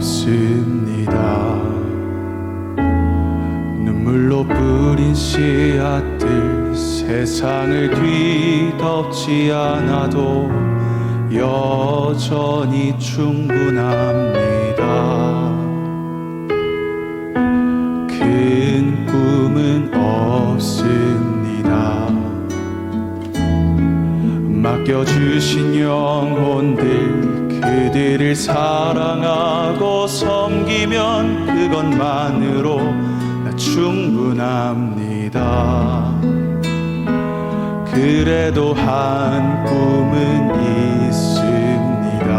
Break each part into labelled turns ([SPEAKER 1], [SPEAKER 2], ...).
[SPEAKER 1] 없습니다. 눈물로 뿌린 씨앗들 세상을 뒤덮지 않아도 여전히 충분합니다. 큰 꿈은 없습니다. 맡겨주신 영혼들 그들을 사랑하고 섬기면 그것만으로 나 충분합니다. 그래도 한 꿈은 있습니다.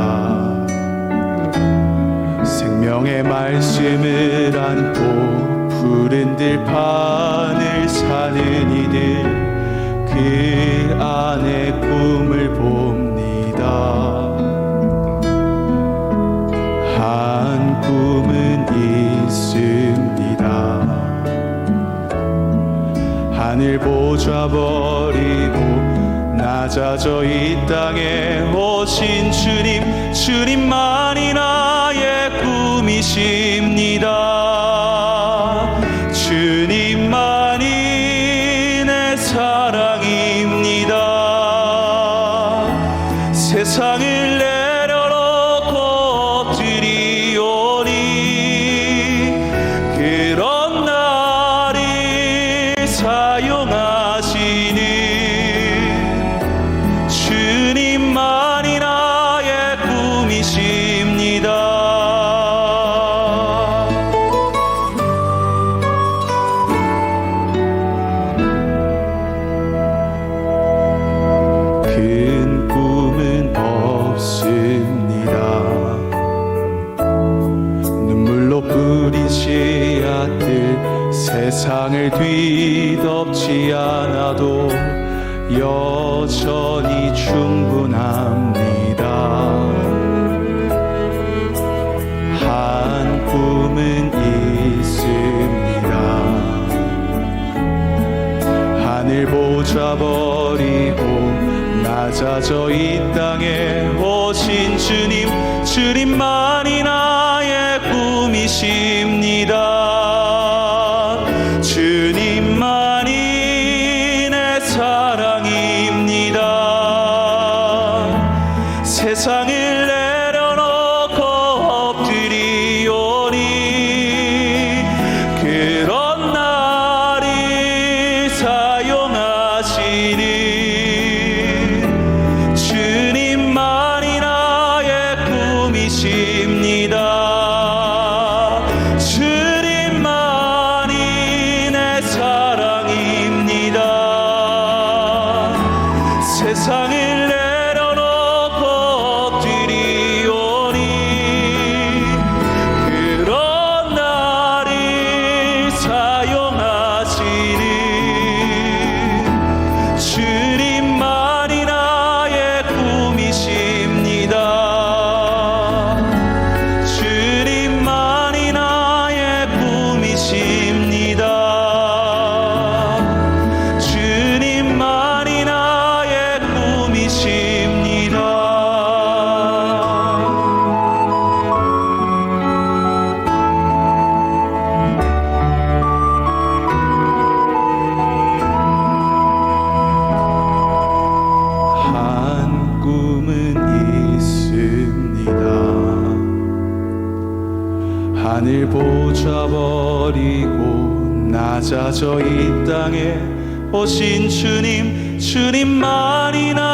[SPEAKER 1] 생명의 말씀을 안고 푸른 들판을 사는 이들 그 안에 꿈을 버리고 낮아져 이 땅에 오신 주님 주님만이 나의 꿈이십니다 하시는 세상을 뒤덮지 않아도 여전히 충분합니다. 한 꿈은 있습니다. 하늘 보좌 버리고 낮아져 이 땅에 오신 주님 주님만이 나의 꿈이십니다 꿈이십니다. 주님만이 내 사랑입니다. 세상을 하늘 보좌 버리고 낮아져 이 땅에 오신 주님 주님만이 나